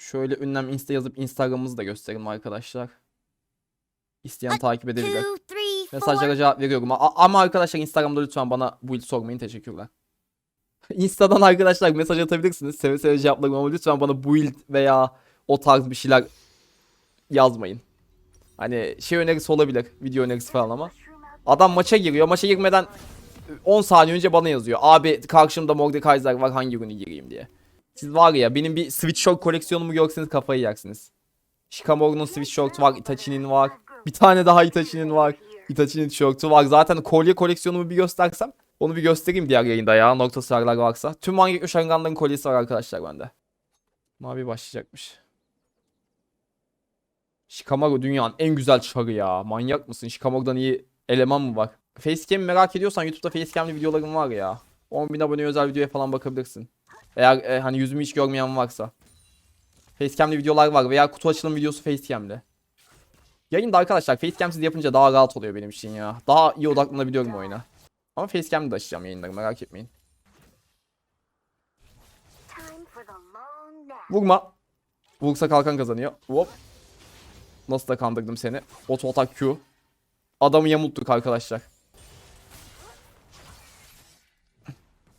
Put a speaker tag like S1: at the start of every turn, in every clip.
S1: Şöyle ünlem insta yazıp Instagram'ımızı da gösterelim arkadaşlar. İsteyen takip edebilir. Mesajlara cevap veriyorum. A- ama arkadaşlar Instagram'da lütfen bana build sormayın. Teşekkürler. Insta'dan arkadaşlar mesaj atabilirsiniz. Seve seve cevaplarım ama lütfen bana build veya o tarz bir şeyler yazmayın. Hani şey önerisi olabilir. Video önerisi falan ama. Adam maça giriyor. Maça girmeden 10 saniye önce bana yazıyor. Abi karşımda Mordekaiser var hangi günü gireyim diye. Siz var ya benim bir Switchshot koleksiyonumu görseniz kafayı yersiniz. Shikamaru'nun Switchshot var, Itachi'nin var. Bir tane daha Itachi'nin var. Itachi'nin tişörtü var. Zaten kolye koleksiyonumu bir göstersem onu bir göstereyim diğer yayında ya. Nokta sarılar varsa. Tüm Mangekyo Sharingan'ların kolyesi var arkadaşlar bende. Mavi başlayacakmış. Shikamaru dünyanın en güzel çarı ya. Manyak mısın? Shikamaru'dan iyi eleman mı var? Facecam'i merak ediyorsan YouTube'da facecam'li videolarım var ya. 10.000 abone özel videoya falan bakabilirsin. Eğer e, hani yüzümü hiç görmeyen varsa. Facecam'li videolar var veya kutu açılım videosu facecam'li. Yayında arkadaşlar facecam'siz yapınca daha rahat oluyor benim için ya. Daha iyi odaklanabiliyorum oyuna. Ama facecam'le de açacağım yayınları merak etmeyin. Vurma. Vursa kalkan kazanıyor. Hop. Nasıl da kandırdım seni. Auto atak Q. Adamı yamulttuk arkadaşlar.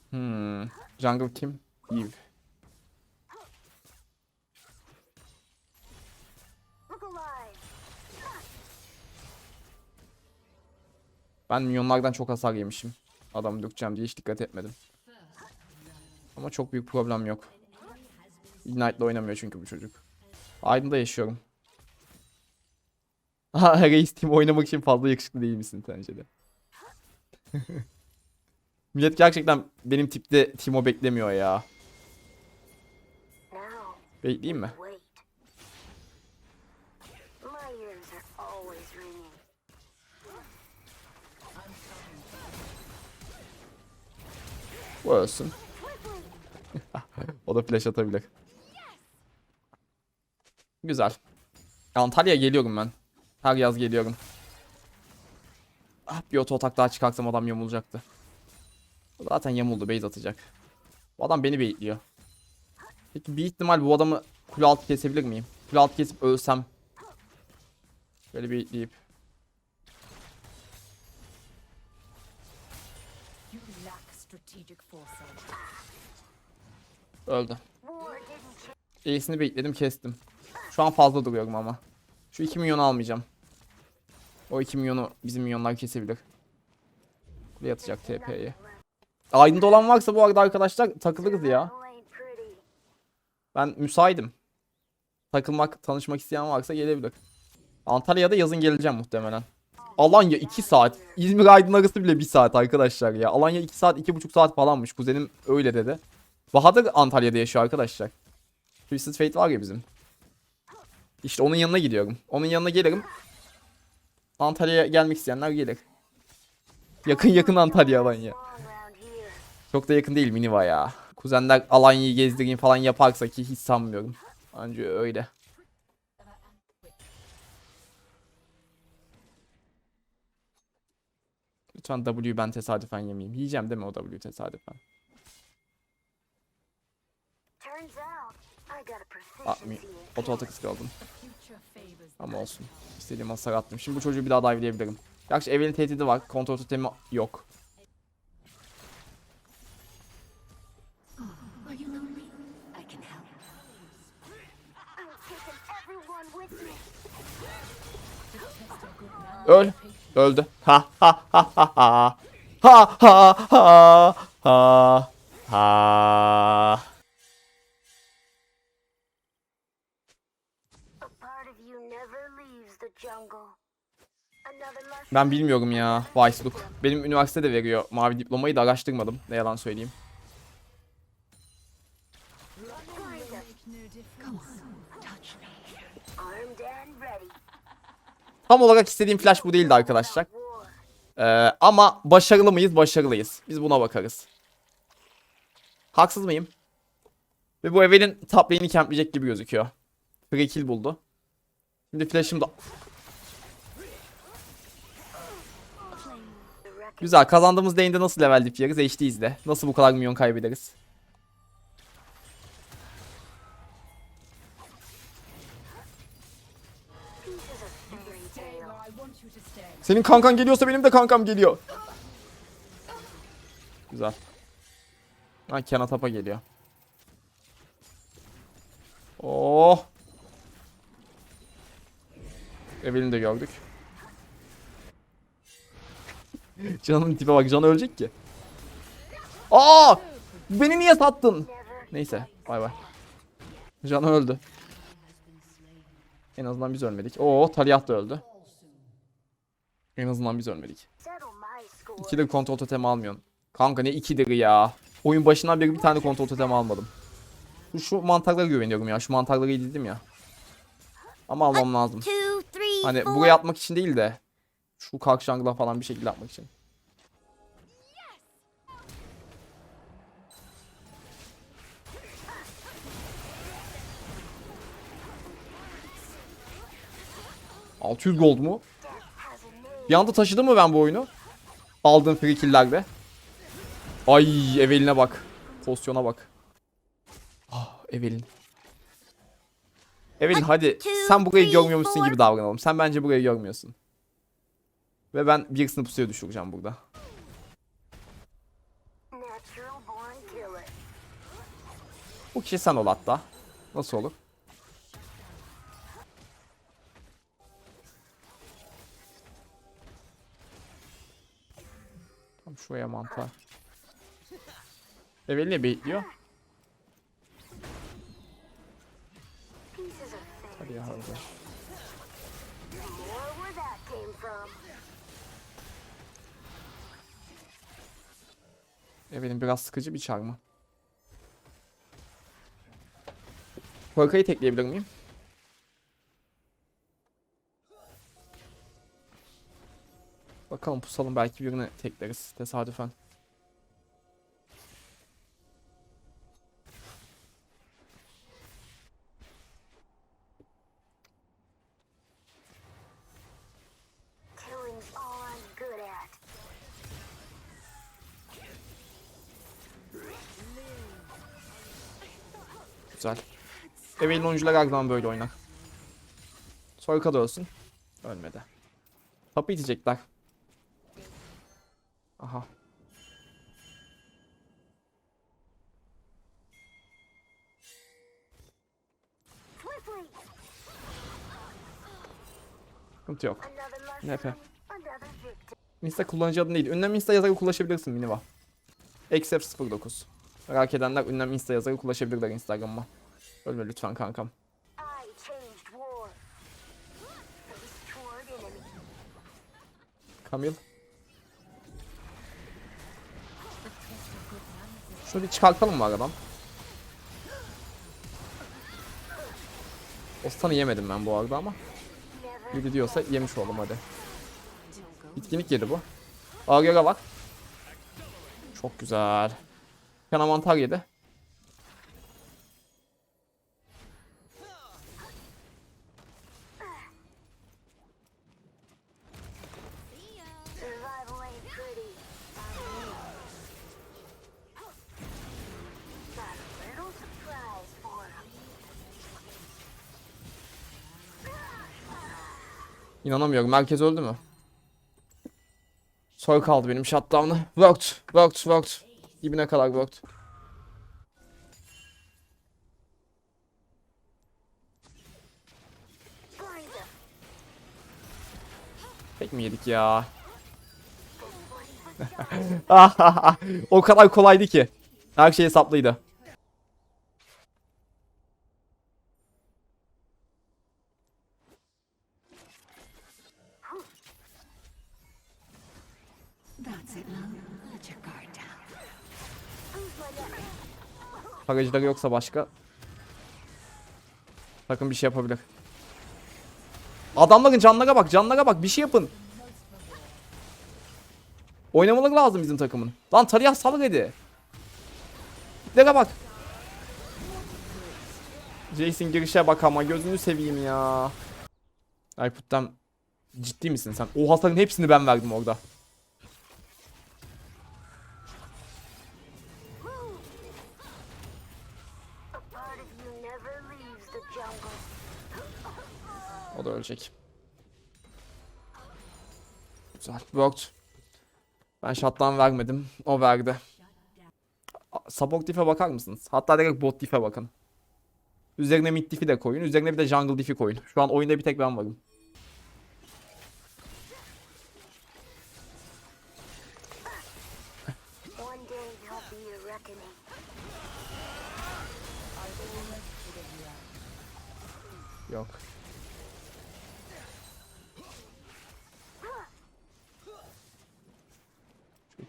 S1: Hmm. Jungle kim?
S2: Alive.
S1: Ben minyonlardan çok hasar yemişim. Adamı dökeceğim diye hiç dikkat etmedim. Ama çok büyük problem yok. Ignite'la oynamıyor çünkü bu çocuk. Aydın'da yaşıyorum. Ha Reis Team oynamak için fazla yakışıklı değil misin sence de? Millet gerçekten benim tipte Timo beklemiyor ya. Bekleyeyim mi? Bu ölsün. o da flash atabilir. Güzel. Antalya geliyorum ben. Her yaz geliyorum. Ah bir oto atak daha çıkarsam adam yamulacaktı. Zaten yamuldu base atacak. Bu adam beni baitliyor. Peki bir ihtimal bu adamı kule altı kesebilir miyim? Kule altı kesip ölsem. Böyle
S3: strategic foresight.
S1: Öldü. İyisini bekledim kestim. Şu an fazla duruyorum ama. Şu 2 milyonu almayacağım. O 2 milyonu bizim milyonlar kesebilir. Kuleye atacak TP'yi. Aydın'da olan varsa bu arada arkadaşlar takılırız ya. Ben müsaitim. Takılmak, tanışmak isteyen varsa gelebilir. Antalya'da yazın geleceğim muhtemelen. Alanya 2 saat. İzmir Aydın arası bile 1 saat arkadaşlar ya. Alanya 2 saat, 2,5 saat falanmış. Kuzenim öyle dedi. Bahadır Antalya'da yaşıyor arkadaşlar. Twisted Fate var ya bizim. İşte onun yanına gidiyorum. Onun yanına gelirim. Antalya'ya gelmek isteyenler gelir. Yakın yakın Antalya Alanya. Çok da yakın değil Miniva ya. Kuzenler Alanya'yı gezdireyim falan yaparsa ki hiç sanmıyorum. Anca öyle. Lütfen W'yu ben tesadüfen yemeyeyim. Yiyeceğim değil mi o W'yu tesadüfen?
S2: Turns out, I got a
S1: Aa, mi oto atak
S3: favors
S1: Ama olsun. İstediğim hasar attım. Şimdi bu çocuğu bir daha dive'leyebilirim. Gerçi Evelyn tehdidi var. Kontrol totemi yok. Öl. Öldü. Ha ha ha ha ha. Ha ha ha ha. Ben bilmiyorum ya. Vicelook. Benim üniversitede veriyor mavi diplomayı da araştırmadım. Ne yalan söyleyeyim. Tam olarak istediğim flash bu değildi arkadaşlar. Ee, ama başarılı mıyız? Başarılıyız. Biz buna bakarız. Haksız mıyım? Ve bu Evelyn top lane'i campleyecek gibi gözüküyor. Free kill buldu. Şimdi flash'ım da... Güzel. Kazandığımız lane'de nasıl level dip yeriz? HD izle. Nasıl bu kadar milyon kaybederiz? Senin kankan geliyorsa benim de kankam geliyor. Güzel. Ha Kenan Tapa geliyor. Oh. Evelyn'i de gördük. Can'ın tipe bak. Can ölecek ki. Aa! Beni niye sattın? Neyse. Bay bay. Can öldü. En azından biz ölmedik. Oo, Talyah da öldü. En azından biz ölmedik.
S2: Score.
S1: İkidir kontrol totemi almıyorsun. Kanka ne ikidir ya. Oyun başından beri bir tane kontrol totemi almadım. Şu, şu mantarlara güveniyorum ya. Şu mantarları yedirdim ya. Ama almam lazım. Hani buraya atmak için değil de. Şu kalk jungle'a falan bir şekilde atmak için. ...600 gold mu?
S2: Has a name.
S1: Bir anda taşıdım mı ben bu oyunu? Aldığım free kill'lerde. Ay Evelyn'e bak. Pozisyona bak. Ah Evelyn. Evelyn hadi sen burayı görmüyormuşsun gibi davranalım. Sen bence burayı görmüyorsun. Ve ben birisini pusuya düşüreceğim burada. Bu kişi sen ol hatta. Nasıl olur? Şuraya mantar. Evelyn ne bekliyor? Hadi ya
S2: from.
S1: Evelyn biraz sıkıcı bir çarmı. Korkayı tekleyebilir miyim? Bakalım pusalım belki birini tekleriz tesadüfen. Güzel. Evelyn oyuncular her zaman böyle oynar. Sorka da ölsün. Ölmedi. Tapı itecekler. Aha. Sıkıntı yok.
S2: Victim.
S1: Insta kullanıcı adın değil. Ünlem Insta yazarak ulaşabilirsin Miniva. XF09. Merak edenler ünlem Insta yazarak ulaşabilirler Instagram'ıma. Ölme lütfen kankam. Kamil. Şunu bir çıkartalım mı aradan? Ostan'ı yemedim ben bu arada ama. Biri diyorsa yemiş oldum hadi. Bitkinlik yedi bu. Ağrıya bak. Çok güzel. Kana mantar yedi. İnanamıyorum. Merkez öldü mü? Soy kaldı benim shutdown'ı. Worked. Worked. Worked. Dibine kadar worked. Tek mi yedik ya? o kadar kolaydı ki. Her şey hesaplıydı. Paracıları yoksa başka. Takım bir şey yapabilir. Adamların canlara bak, canlara bak. Bir şey yapın. Oynamaları lazım bizim takımın. Lan Taliyah salır hadi. Tiplere bak. Jason girişe bak ama gözünü seveyim ya. Aykut'tan ciddi misin sen? O hasarın hepsini ben verdim orada. O da ölecek. Güzel. Worked. Ben shutdown vermedim. O verdi. Support diff'e bakar mısınız? Hatta direkt bot diff'e bakın. Üzerine mid diff'i de koyun. Üzerine bir de jungle diff'i koyun. Şu an oyunda bir tek ben varım. Yok.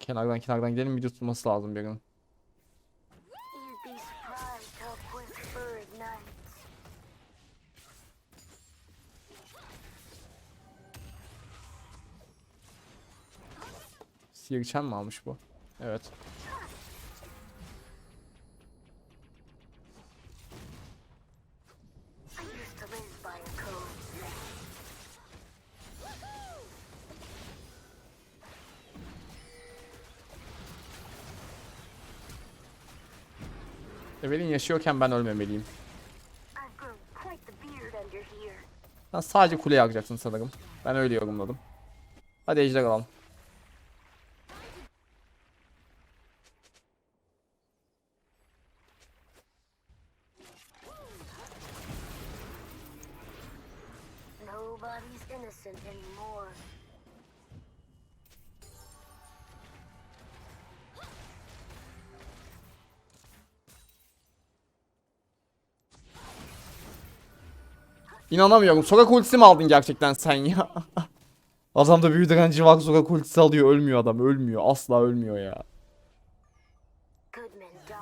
S1: Kenardan kenardan gidelim video tutması lazım
S2: fur ignites.
S1: Sihirçen mi almış bu? Evet. Evelyn yaşıyorken ben ölmemeliyim. Sen sadece kule yakacaksın sanırım. Ben öyle yorumladım. Hadi ejder alalım.
S2: Nobody's innocent anymore.
S1: İnanamıyorum. Sokak ultisi mi aldın gerçekten sen ya? Adam da büyü direnci var sokak ultisi alıyor. Ölmüyor adam. Ölmüyor. Asla ölmüyor ya.
S2: Good men die.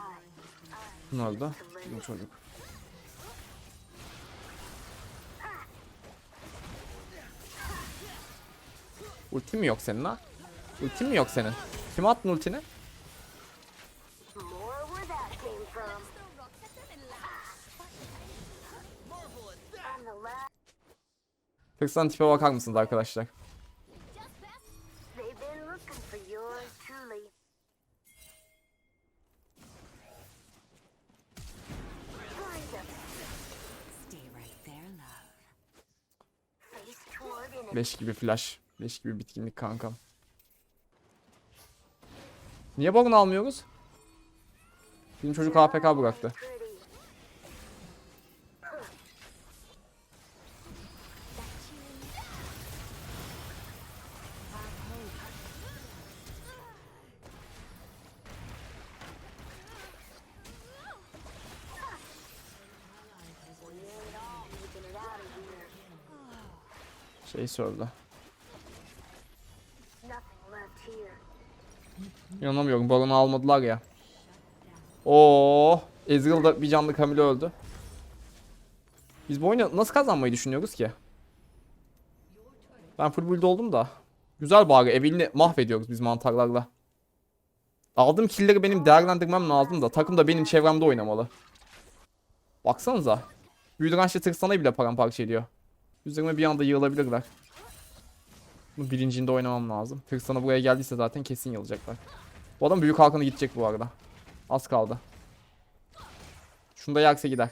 S2: I
S1: Ne oldu?
S2: to live.
S1: Bu çocuk. Ultin mi yok senin ha? Ultin mi yok senin? Kim attın ultini?
S3: There, love.
S2: Face toward enemy.
S1: Leş gibi flash. Leş gibi bitkinlik kankam. Niye Baron almıyoruz? Bizim çocuk APK bıraktı. Şey
S2: left here.
S1: İnanamıyorum Baron'u almadılar ya. Oo, Ezreal da bir canlı Camille öldü. Biz bu oyunu nasıl kazanmayı düşünüyoruz ki? Ben full build oldum da. Güzel bari Evelyn'i mahvediyoruz biz mantarlarla. Aldığım killleri benim değerlendirmem lazım da takım da benim çevremde oynamalı. Baksanıza. Büyüdürençli tırsanayı bile paramparça ediyor. Üzerime bir anda yığılabilirler. Bu birincinde oynamam lazım. Tırsana buraya geldiyse zaten kesin yılacaklar. Bu adam büyük halkını gidecek bu arada. Az kaldı. Şunu da yaksa gider.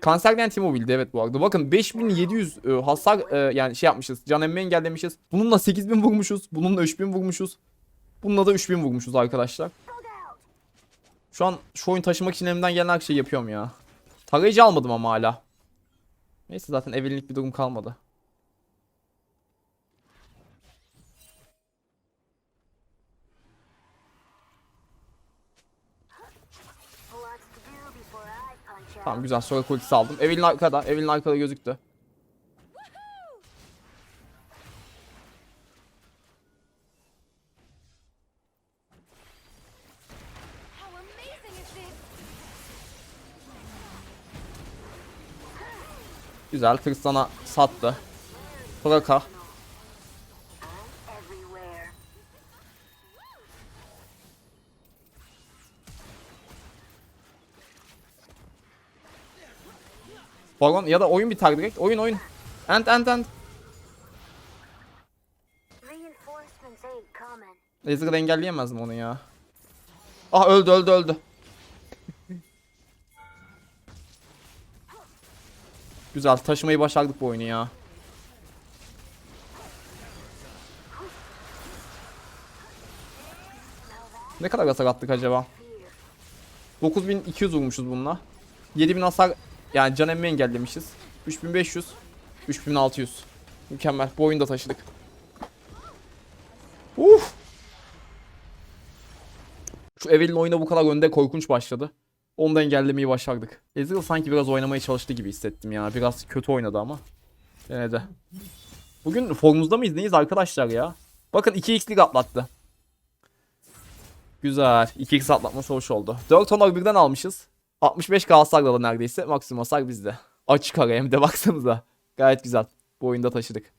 S1: Kanserden Timo bildi evet bu arada. Bakın 5700 e, hasar e, yani şey yapmışız. Can emme engellemişiz. Bununla 8000 vurmuşuz. Bununla 3000 vurmuşuz. Bununla da 3000 vurmuşuz arkadaşlar. Şu an şu oyun taşımak için elimden gelen her şeyi yapıyorum ya. Tarayıcı almadım ama hala. Neyse zaten evlilik bir durum kalmadı. Tamam güzel sonra kultisi aldım. Evelyn arkada. Evelyn arkada gözüktü. Güzel Tristan'a sattı.
S2: Everywhere.
S1: Baron ya da oyun biter direkt. Oyun oyun. End end end. Ezreal engelleyemez mi onu ya? Ah öldü öldü öldü. Güzel taşımayı başardık bu oyunu ya. Ne kadar hasar attık acaba? 9200 vurmuşuz bununla. 7000 hasar yani can emmi engellemişiz. 3500, 3600. Mükemmel. Bu oyunu da taşıdık. Uf. Şu Evelyn oyuna bu kadar önde korkunç başladı. Onu da engellemeyi başardık. Ezreal sanki biraz oynamaya çalıştı gibi hissettim ya. Biraz kötü oynadı ama. Gene de. Bugün formumuzda mıyız neyiz arkadaşlar ya? Bakın 2x'lik atlattı. Güzel. 2x atlatması hoş oldu. 4 honor birden almışız. 65k hasarla da neredeyse. Maksimum hasar bizde. Açık ara hem de baksanıza. Gayet güzel. Bu oyunda taşıdık.